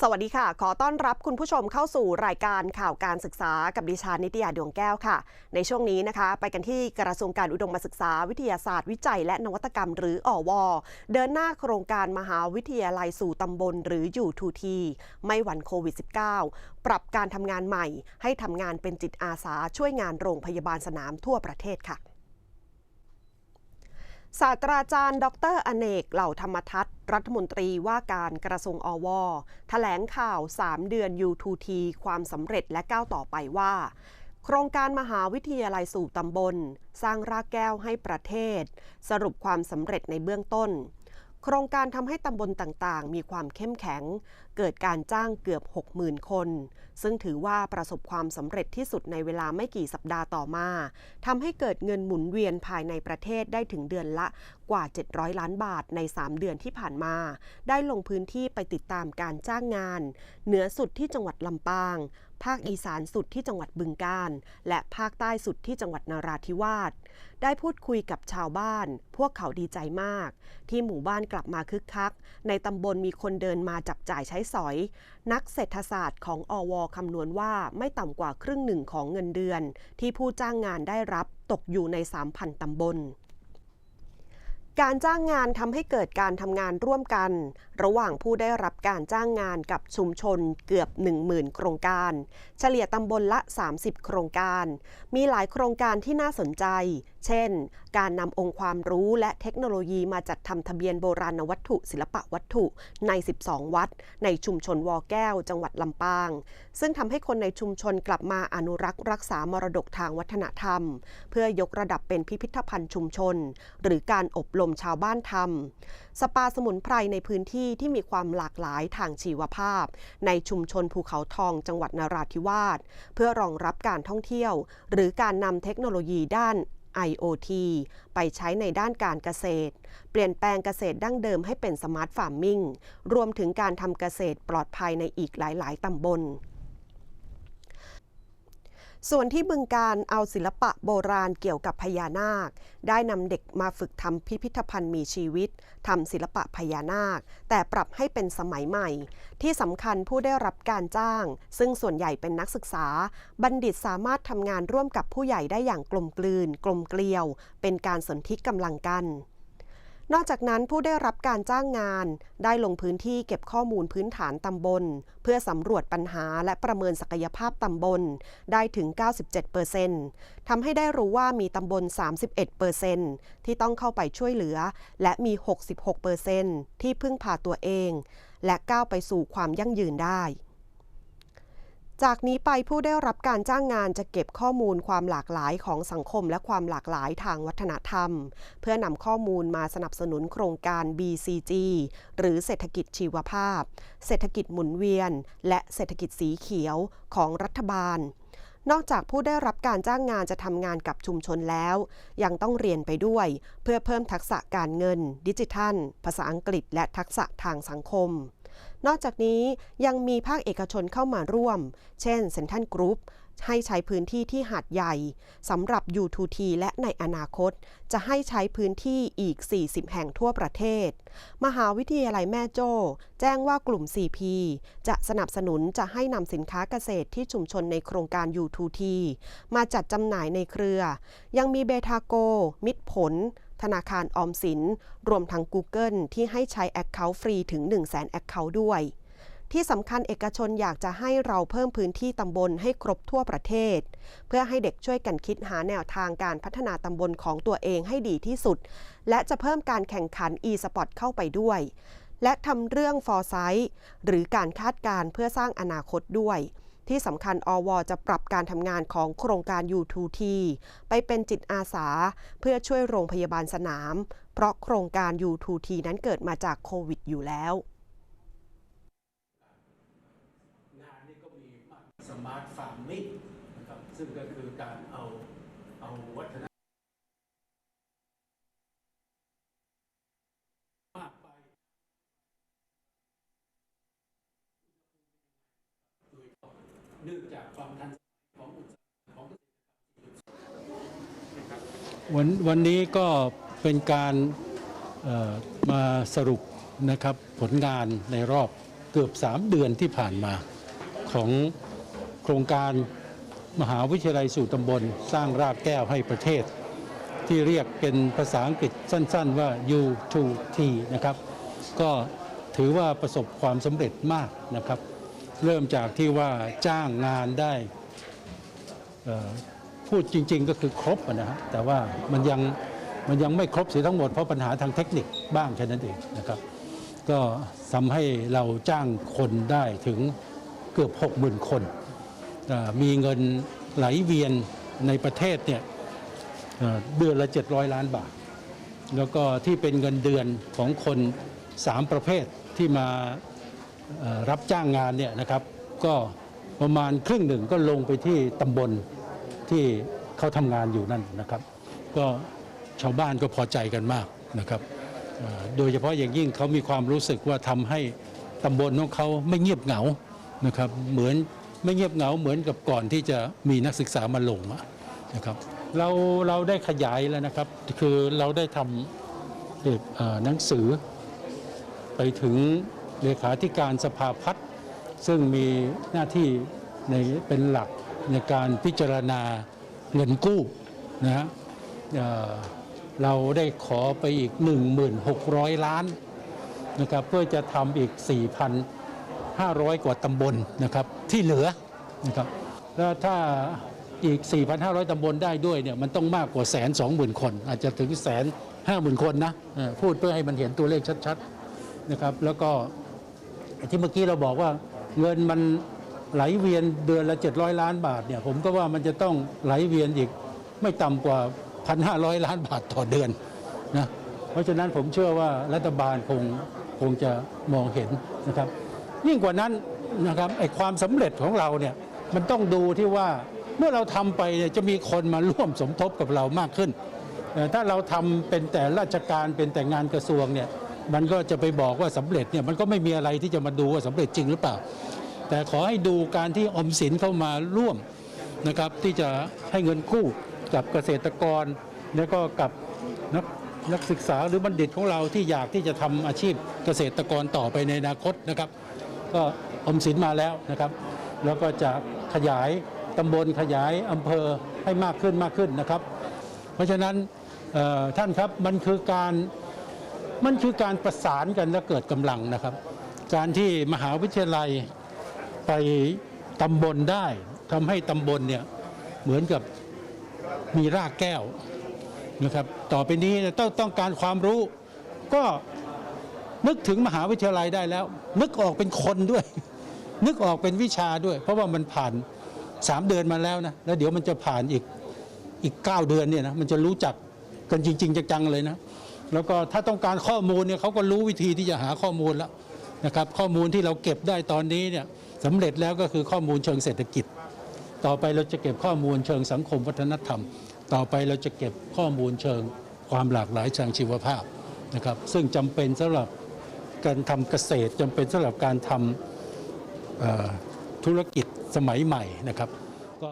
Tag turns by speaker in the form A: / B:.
A: สวัสดีค่ะ ขอต้อนรับคุณผู้ชมเข้าสู่รายการข่าวการศึกษากับดิฉันนิตยาดวงแก้วค่ะ ในช่วงนี้นะคะ ไปกันที่กระทรวงการอุดมศึกษา วิทยาศาสตร์ วิจัย และนวัตกรรมหรืออว เดินหน้าโครงการมหาวิทยาลัยสู่ตำบลหรืออยู่ทูทีไม่หวั่นโควิด -19 ปรับการทำงานใหม่ ให้ทำงานเป็นจิตอาสาช่วยงานโรงพยาบาลสนามทั่วประเทศค่ะ ศาสตราจารย์ ดร อเนก เหล่าธรรมทัศน์ รัฐมนตรีว่าการกระทรวงอวแถลงข่าว 3 เดือน U2T ความสำเร็จและก้าวต่อไปว่า โครงการมหาวิทยาลัยสู่ตำบล สร้างรากแก้วให้ประเทศ สรุปความสำเร็จในเบื้องต้น ครงการทำให้ตำบลต่างๆ มีความเข้มแข็ง เกิดการจ้างเกือบ 60,000 คน ซึ่งถือว่าประสบความสำเร็จที่สุดในเวลาไม่กี่สัปดาห์ต่อมาทำให้เกิดเงินหมุนเวียนภายในประเทศได้ถึงเดือนละ กว่า 700 ล้านบาทใน 3 เดือนที่ผ่านมา ได้ลงพื้นที่ไปติดตามการจ้างงาน เหนือสุดที่จังหวัดลำปาง ภาคอีสานสุดที่จังหวัดบึงกาฬ และภาคใต้สุดที่จังหวัดนราธิวาส ได้พูดคุยกับชาวบ้าน พวกเขาดีใจมาก ที่หมู่บ้านกลับมาคึกคัก ในตำบลมีคนเดินมาจับจ่ายใช้สอย นักเศรษฐศาสตร์ของอวคำนวณว่าไม่ต่ำกว่าครึ่งหนึ่งของเงินเดือน ที่ผู้จ้างงานได้รับตกอยู่ใน 3,000ตำบล การจ้างงานทำให้เกิดการทำงานร่วมกัน ระหว่างผู้ได้รับการจ้างงานกับชุมชนเกือบ 10,000 โครงการ เฉลี่ยตำบลละ 30 โครงการ มีหลายโครงการที่น่าสนใจ เช่น การนำองค์ความรู้และเทคโนโลยีมาจัดทำทะเบียนโบราณวัตถุ ศิลปะวัตถุใน 12 วัด ในชุมชนวอแก้ว จังหวัดลำปาง ซึ่งทำให้คนในชุมชนกลับมาอนุรักษ์รักษามรดกทางวัฒนธรรม เพื่อยกระดับเป็นพิพิธภัณฑ์ชุมชน หรือการอบรมชาวบ้านทำสปาสมุนไพรในพื้นที่ที่มีความหลากหลายทางชีวภาพ ในชุมชนภูเขาทองจังหวัดนราธิวาสเพื่อรองรับการท่องเที่ยว หรือการนำเทคโนโลยีด้าน IoT ไปใช้ในด้านการเกษตร เปลี่ยนแปลงเกษตรดั้งเดิมให้เป็นสมาร์ทฟาร์มมิ่ง รวมถึงการทำเกษตรปลอดภัยในอีกหลาย ๆ ตำบล ส่วนที่บึงการเอาศิลปะโบราณเกี่ยวกับพญานาค ได้นำเด็กมาฝึกทำพิพิธภัณฑ์มีชีวิตทำศิลปะพญานาค แต่ปรับให้เป็นสมัยใหม่ ที่สำคัญผู้ได้รับการจ้าง ซึ่งส่วนใหญ่เป็นนักศึกษา บัณฑิตสามารถทำงานร่วมกับผู้ใหญ่ได้อย่างกลมกลืน กลมเกลียว เป็นการสนธิกำลังกัน นอกจากนั้นผู้ได้รับการจ้างงาน ได้ลงพื้นที่เก็บข้อมูลพื้นฐานตำบล เพื่อสำรวจปัญหาและประเมินศักยภาพตำบล ได้ถึง 97%ทำให้ได้รู้ว่ามีตำบล 31%ที่ต้องเข้าไปช่วยเหลือ และมี 66%ที่พึ่งพาตัวเอง และก้าวไปสู่ความยั่งยืนได้ จากนี้ไปผู้ได้รับการจ้างงานจะเก็บข้อมูลความหลากหลายของสังคมและความหลากหลายทางวัฒนธรรม เพื่อนำข้อมูลมาสนับสนุนโครงการ BCG หรือเศรษฐกิจชีวภาพ เศรษฐกิจหมุนเวียน และเศรษฐกิจสีเขียวของรัฐบาลนอกจากผู้ได้รับการจ้างงานจะทำงานกับชุมชนแล้ว ยังต้องเรียนไปด้วย เพื่อเพิ่มทักษะการเงิน ดิจิทัล ภาษาอังกฤษ และทักษะทางสังคม นอกจากนี้ยังมีภาคเอกชนเข้ามาร่วม เช่นเซนทันกรุ๊ปให้ใช้พื้นที่ที่หาดใหญ่สำหรับ U2T และในอนาคต จะให้ใช้พื้นที่อีก 40 แห่งทั่วประเทศ มหาวิทยาลัยแม่โจ้ แจ้งว่ากลุ่ม CP จะสนับสนุนจะให้นำสินค้าเกษตรที่ชุมชนในโครงการ U2T มาจัดจำหน่ายในเครือ ยังมีเบทาโก มิตรผล ธนาคารออมสิน รวมทั้ง Google ที่ให้ใช้ Account ฟรีถึง 1 0 0 0 0แสน Account ด้วย ที่สำคัญเอกชนอยากจะให้เราเพิ่มพื้นที่ตำบลให้ครบทั่วประเทศ เพื่อให้เด็กช่วยกันคิดหาแนวทางการพัฒนาตำบลของตัวเองให้ดีที่สุด และจะเพิ่มการแข่งขัน e-sport เข้าไปด้วย และทำเรื่อง foresight หรือการคาดการ์เพื่อสร้างอนาคตด้วย ที่สำคัญอวจะปรับการทำงานของโครงการ U2T ไปเป็นจิตอาสา เพื่อช่วยโรงพยาบาลสนาม เพราะโครงการ U2T นั้นเกิดมาจากโควิดอยู่แล้ว
B: งานนี่ก็มีสมาร์ทฟาร์มมิ่งนะครับซึ่งก็คือการเอาเอาวัฒนธรรมมากไปโดยเนื่องจากความทันของอุตสาหของเกษตรกรรมวันวันนี้ก็เป็นการมาสรุปนะครับผลงานในรอบเกือบ 3 เดือนที่ผ่านมา ของโครงการมหาวิทยาลัยสู่ตำบล สร้างรากแก้วให้ประเทศ ที่เรียกเป็นภาษาอังกฤษสั้น ๆ ว่า U2T นะครับ ก็ถือว่าประสบความสำเร็จมากนะครับ เริ่มจากที่ว่าจ้างงานได้พูดจริง ๆ ก็คือครบนะฮะแต่ว่ามันยังมันยังไม่ครบเสียทั้งหมดเพราะปัญหาทางเทคนิคบ้างแค่นั้นเองนะครับก็ทำให้เราจ้างคนได้ถึงเกือบ 60,000 คน มีเงินไหลเวียนในประเทศเนี่ยเดือนละ 700 ล้านบาท แล้วก็ที่เป็นเงินเดือนของคน 3 ประเภทที่มา รับจ้างงานเนี่ยนะครับ ก็ประมาณครึ่งหนึ่งก็ลงไปที่ตำบลที่เขาทำงานอยู่นั่นนะครับ ก็ชาวบ้านก็พอใจกันมากนะครับโดยเฉพาะอย่างยิ่งเขามีความรู้สึกว่าทำให้ตำบลของเขาไม่เงียบเหงานะครับเหมือนไม่เงียบเหงาเหมือนกับก่อนที่จะมีนักศึกษามาลงนะครับเราเราได้ขยายแล้วนะครับ คือเราได้ทำหนังสือไปถึง เลขาธิการสภาพัฒน์ซึ่งมีหน้าที่ในเป็นหลักในการพิจารณาเงินกู้นะฮะเอ่อเราได้ขอไปอีก 1,600 ล้านนะครับเพื่อจะทำอีก 4,500 กว่าตำบลนะครับที่เหลือนะครับแล้วถ้าอีก 4,500 ตำบลได้ด้วยเนี่ยมันต้องมากกว่าแสนสองหมื่นคน อาจจะถึงแสนห้าหมื่นคนนะพูดเพื่อให้มันเห็นตัวเลขชัดๆนะครับแล้วก็ ที่เมื่อกี้เราบอกว่าเงินมันไหลเวียนเดือนละ 700 ล้านบาทเนี่ยผมก็ว่ามันจะต้องไหลเวียนอีกไม่ต่ำกว่า 1,500 ล้านบาทต่อเดือนนะเพราะฉะนั้นผมเชื่อว่ารัฐบาลคงคงจะมองเห็นนะครับยิ่งกว่านั้นนะครับไอ้ความสำเร็จของเราเนี่ยมันต้องดูที่ว่าเมื่อเราทำไปเนี่ยจะมีคนมาร่วมสมทบกับเรามากขึ้น ถ้าเราทำเป็นแต่ราชการเป็นแต่งานกระทรวงเนี่ย มันก็จะไปบอกว่าสำเร็จเนี่ยมันก็ไม่มีอะไรที่จะมาดูว่าสำเร็จจริงหรือเปล่า แต่ขอให้ดูการที่อมสินเข้ามาร่วมนะครับที่จะให้เงินกู้กับเกษตรกร แล้วก็กับนักนักศึกษาหรือบัณฑิตของเราที่อยากที่จะทำอาชีพเกษตรกรต่อไปในอนาคตนะครับ ก็อมสินมาแล้วนะครับ แล้วก็จะขยายตำบลขยายอำเภอให้มากขึ้นมากขึ้นนะครับ เพราะฉะนั้นท่านครับมันคือการ มันคือการประสานกันและเกิดกำลังนะครับ การที่มหาวิทยาลัยไปตำบลได้ทำให้ตำบลเนี่ยเหมือนกับมีรากแก้วนะครับ ต่อไปนี้ต้องต้องการความรู้ก็นึกถึงมหาวิทยาลัยได้แล้ว นึกออกเป็นคนด้วย นึกออกเป็นวิชาด้วย เพราะว่ามันผ่านสามเดือนมาแล้วนะแล้วเดี๋ยวมันจะผ่านอีกอีก9เดือนเนี่ยนะมันจะรู้จักกันจริง ๆจังๆเลยนะ แล้วก็ถ้าต้องการข้อมูลเนี่ยเขาก็รู้วิธีที่จะหาข้อมูลแล้วนะครับข้อมูลที่เราเก็บได้ตอนนี้เนี่ยสำเร็จแล้วก็คือข้อมูลเชิงเศรษฐกิจ ต่อไปเราจะเก็บข้อมูลเชิงสังคมวัฒนธรรม ต่อไปเราจะเก็บข้อมูลเชิงความหลากหลายทางชีวภาพนะครับซึ่งจำเป็นสำหรับการทำเกษตรจำเป็นสำหรับการทำเอ่อธุรกิจสมัยใหม่นะครับก็